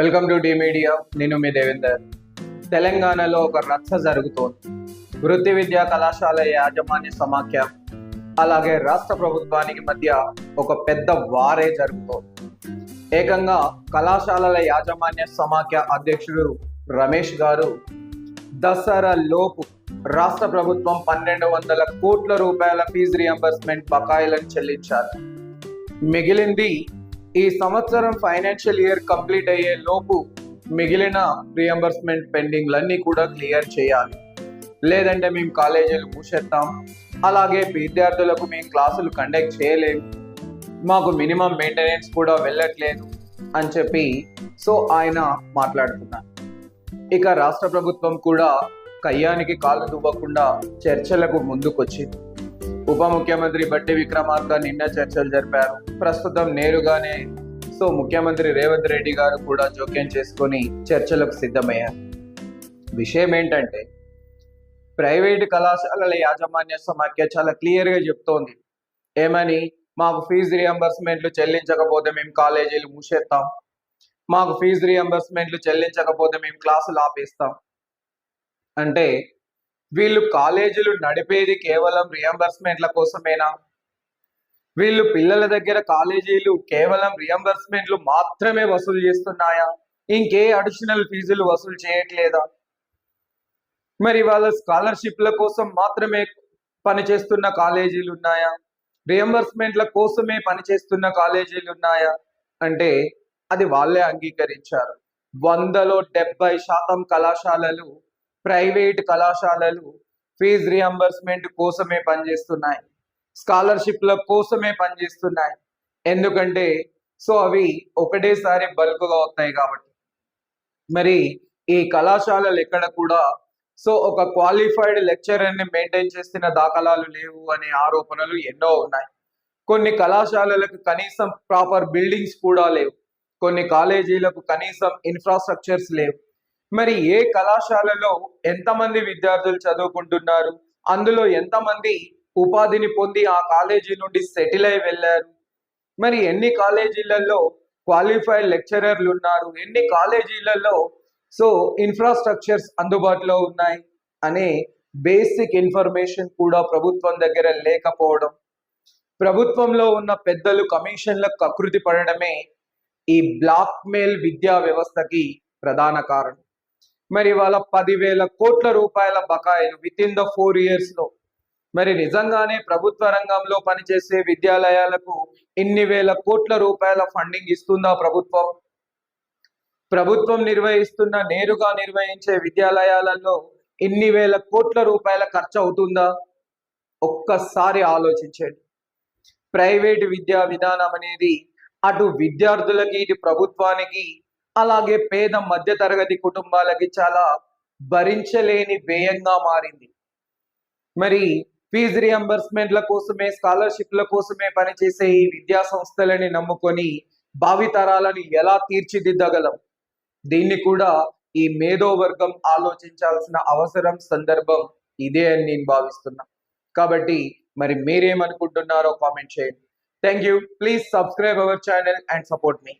Welcome to D media నేను మీ దేవేందర్. తెలంగాణలో ఒక రచ్చ జరుగుతోంది. వృత్తి విద్యా కళాశాల యాజమాన్య సమాఖ్య అలాగే రాష్ట్ర ప్రభుత్వానికి మధ్య ఒక పెద్ద వారే జరుగుతోంది. ఏకంగా కళాశాలల యాజమాన్య సమాఖ్య అధ్యక్షుడు రమేష్ గారు దసరా లోపు రాష్ట్ర ప్రభుత్వం పన్నెండు వందల కోట్ల రూపాయల ఫీజు రియంబర్స్మెంట్ బకాయిలను చెల్లించారు. మిగిలింది ఈ సంవత్సరం ఫైనాన్షియల్ ఇయర్ కంప్లీట్ అయ్యే లోపు మిగిలిన రియంబర్స్మెంట్ పెండింగ్లన్నీ కూడా క్లియర్ చేయాలి. లేదంటే మేము కాలేజీలు మూసేస్తాం అలాగే విద్యార్థులకు మేము క్లాసులు కండక్ట్ చేయలేము మాకు మినిమం మెయింటెనెన్స్ కూడా వెళ్ళట్లేదు అని చెప్పి సో ఆయన మాట్లాడుతున్నారు. ఇక రాష్ట్ర ప్రభుత్వం కూడా కయ్యానికి కాలు దువ్వకుండా చర్చలకు ముందుకొచ్చింది. ఉప ముఖ్యమంత్రి బట్టి విక్రమార్క నిన్న చర్చలు జరిపారు. ప్రస్తుతం నేరుగానే సో ముఖ్యమంత్రి రేవంత్ రెడ్డి గారు కూడా జోక్యం చేసుకొని చర్చలకు సిద్ధమయ్యారు. విషయం ఏంటంటే ప్రైవేటు కళాశాలల యాజమాన్య సమాఖ్య చాలా క్లియర్గా చెప్తోంది. ఏమని? మాకు ఫీజు రియంబర్స్మెంట్లు చెల్లించకపోతే మేము కాలేజీలు మూసేస్తాం మాకు ఫీజు రియంబర్స్మెంట్లు చెల్లించకపోతే మేము క్లాసులు ఆపేస్తాం. అంటే వీళ్ళు కాలేజీలు నడిపేది కేవలం రియంబర్స్మెంట్ల కోసమేనా? వీళ్ళు పిల్లల దగ్గర కాలేజీలు కేవలం రియంబర్స్మెంట్లు మాత్రమే వసూలు చేస్తున్నాయా? ఇంకే అడిషనల్ ఫీజులు వసూలు చేయట్లేదా? మరి వాళ్ళ స్కాలర్షిప్ల కోసం మాత్రమే పనిచేస్తున్న కాలేజీలు ఉన్నాయా? రియంబర్స్మెంట్ల కోసమే పనిచేస్తున్న కాలేజీలు ఉన్నాయా? అంటే అది వాళ్ళే అంగీకరించారు. వందలో డెబ్బై శాతం కళాశాలలు ప్రైవేట్ కళాశాలలు ఫీజు రియంబర్స్మెంట్ కోసమే పనిచేస్తున్నాయి. స్కాలర్షిప్ల కోసమే పనిచేస్తున్నాయి. ఎందుకంటే సో అవి ఒకటేసారి బల్క్గా వస్తాయి కాబట్టి. మరి ఈ కళాశాలలు ఎక్కడ కూడా సో ఒక క్వాలిఫైడ్ లెక్చరర్ని మెయింటైన్ చేస్తున్న దాఖలాలు లేవు అనే ఆరోపణలు ఎన్నో ఉన్నాయి. కొన్ని కళాశాలలకు కనీసం ప్రాపర్ బిల్డింగ్స్ కూడా లేవు. కొన్ని కాలేజీలకు కనీసం ఇన్ఫ్రాస్ట్రక్చర్స్ లేవు. మరి ఏ కళాశాలలో ఎంతమంది విద్యార్థులు చదువుకుంటున్నారు? అందులో ఎంతమంది ఉపాధిని పొంది ఆ కాలేజీ నుండి సెటిల్ అయి వెళ్ళారు? మరి ఎన్ని కాలేజీలలో క్వాలిఫైడ్ లెక్చరర్లు ఉన్నారు? ఎన్ని కాలేజీలలో సో ఇన్ఫ్రాస్ట్రక్చర్స్ అందుబాటులో ఉన్నాయి? అనే బేసిక్ ఇన్ఫర్మేషన్ కూడా ప్రభుత్వం దగ్గర లేకపోవడం ప్రభుత్వంలో ఉన్న పెద్దలు కమిషన్లకు కకృతి పడడమే ఈ బ్లాక్మెయిల్ విద్యా వ్యవస్థకి ప్రధాన కారణం. మరి వాళ్ళ పదివేల కోట్ల రూపాయల బకాయిలు విత్ ఇన్ ద ఫోర్ ఇయర్స్లో. మరి నిజంగానే ప్రభుత్వ రంగంలో పనిచేసే విద్యాలయాలకు ఇన్ని వేల కోట్ల రూపాయల ఫండింగ్ ఇస్తుందా ప్రభుత్వం? ప్రభుత్వం నిర్వహిస్తున్న నేరుగా నిర్వహించే విద్యాలయాలలో ఇన్ని వేల కోట్ల రూపాయల ఖర్చు అవుతుందా? ఒక్కసారి ఆలోచించండి. ప్రైవేట్ విద్యా విధానం అనేది అటు విద్యార్థులకి ఇటు ప్రభుత్వానికి అలాగే పేద మధ్యతరగతి కుటుంబాలకి చాలా భరించలేని వ్యయంగా మారింది. మరి ఫీజు రియంబర్స్మెంట్ల కోసమే స్కాలర్షిప్ల కోసమే పనిచేసే ఈ విద్యా సంస్థలని నమ్ముకొని భావితరాలను ఎలా తీర్చిదిద్దగలం? దీన్ని కూడా ఈ మేధో వర్గం ఆలోచించాల్సిన అవసరం సందర్భం ఇదే అని నేను భావిస్తున్నా. కాబట్టి మరి మీరేమనుకుంటున్నారో కామెంట్ చేయండి. Thank you please subscribe our channel and support me.